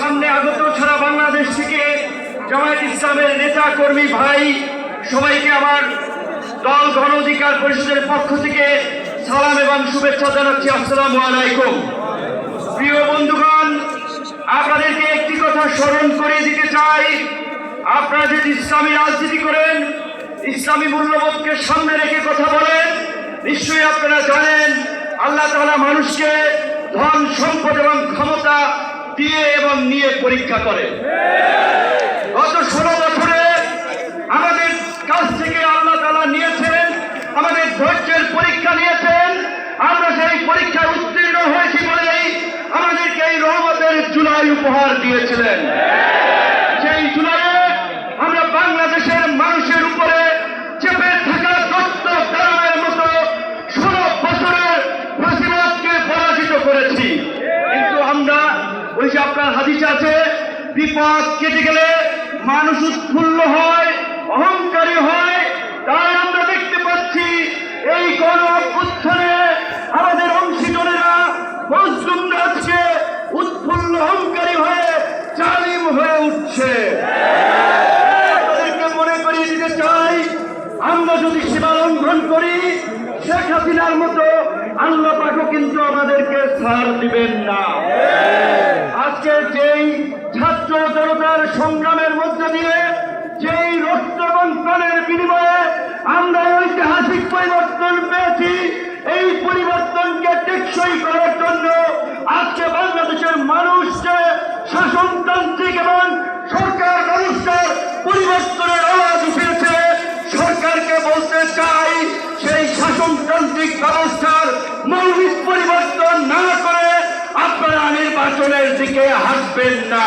সামনে আগত সারা বাংলাদেশ থেকে জামায়াত ইসলামের নেতা কর্মী ভাই, সবাইকে আমার দল গণ অধিকার পরিষদের পক্ষ থেকে সালাম এবং শুভেচ্ছা জানাচ্ছি। আসসালামু আলাইকুম। প্রিয় বন্ধুগণ, আপনাদেরকে একটি কথা স্মরণ করে দিতে চাই। আপনারা যদি ইসলামী রাজনীতি করেন, ইসলামী মূল্যবোধকে সামনে রেখে কথা বলেন, নিশ্চয়ই আপনারা জানেন, আল্লাহ তাআলা মানুষকে ধন, সম্পদ এবং ক্ষমতা নিয়ে পরীক্ষা করে। গত ষোলো বছরে আমাদের কাছ থেকে আল্লাহ তালা নিয়েছেন, আমাদের ধৈর্যের পরীক্ষা নিয়েছেন, আমরা সেই পরীক্ষায় উত্তীর্ণ হয়েছি বলেই আমাদেরকে এই রহমতের জুলাই উপহার দিয়েছিলেন। সেই জুলাইয়ে আমরা বাংলাদেশের মানুষের উপরে চেপে থাকা দত্ত কারণের মতো ষোলো বছরের ফাঁসিবাদকে পরাজিত করেছি কিন্তু আমরা ওই যে আপনার হাদিস আছে, বিপদ কেটে গেলে মানুষ উৎফুল্ল হয়, অহংকারী হয়। তাই আমরা দেখতে পাচ্ছি, এই গণ অভ্যুত্থানে আমাদের অংশীজনেরা মজলুমরা আজকে উৎফুল্ল, অহংকারী হয়ে চালিম হয়ে উঠছে। আপনাদেরকে মনে করিয়ে দিতে চাই, আমরা যদি সীমা লঙ্ঘন করি, শেখ হাসিনার মতো আল্লাহ পাকও কিন্তু আমাদেরকে ছাড় দিবেন না আজকে যেই ছাত্র জনতার সংগ্রামের মধ্য দিয়ে যেই রক্ত এবং প্রাণের বিনিময়ে আমরা ঐতিহাসিক পরিবর্তন পেয়েছি, এই পরিবর্তনকে টেকসই করার জন্য আজকে বাংলাদেশের মানুষকে শাসনতান্ত্রিক এবং সরকার ব্যবস্থার পরিবর্তনের আওয়াজ উঠেছে, সরকারকে বলতে চাই সেই শাসনতান্ত্রিক ব্যবস্থার মৌলিক পরিবর্তন না করে আপনারা নির্বাচনের দিকে হাঁটবেন না।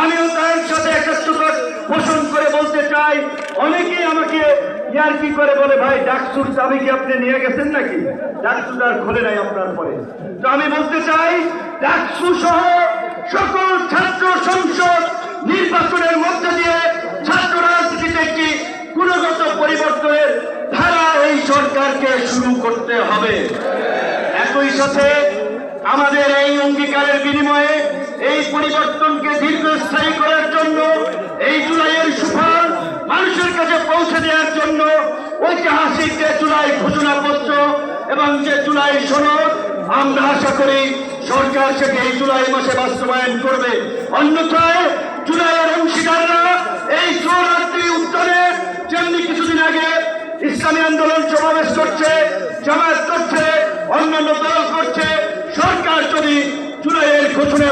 আমিও তার সাথে একাত্মতা পোষণ করে বলতে চাই। অনেকেই আমাকে ইয়ার কি করে বলে, ভাই, ডাকসুর চাবি কি আপনি নিয়ে গেছেন নাকি? ডাকসুর আর খোলে নাই আপনার পরে। তো আমি বলতে চাই, ডাকসু সহ সকল ছাত্র সংসদ নির্বাচনের মধ্যে দিয়ে ছাত্র রাজনীতিতে একটি গুণগত পরিবর্তনের ধারা এই সরকারকে শুরু করতে হবে। একই সাথে আমাদের এই অঙ্গীকারের বিনিময়ে এই পরিবর্তনকে দীর্ঘস্থায়ী করার জন্য, এই জুলাইয়ের সুফল মানুষের কাছে পৌঁছে দেওয়ার জন্য ঐতিহাসিক যে জুলাই ঘোষণাপত্র এবং যে জুলাই সনদ, আমরা আশা করি সরকার সেটি এই জুলাই মাসে বাস্তবায়ন করবে। অন্যথায় জুলাইয়ের অংশীদাররা এই চৌরাত্রি উত্তরে যেমনি কিছুদিন আগে ইসলামী আন্দোলন সমাবেশ করছে, জামায়াত করছে, অন্যান্য দল করছে, সরকার যদি জুলাইয়ের ঘোষণা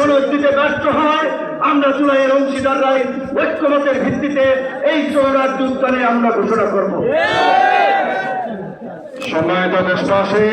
সনদ দিতে ব্যর্থ হয়, আমরা জুলাইয়ের অংশীদাররাই ঐক্যমতের ভিত্তিতে এই সৌরাজ উত্তরে আমরা ঘোষণা করব। সম্মানিত দেশবাসী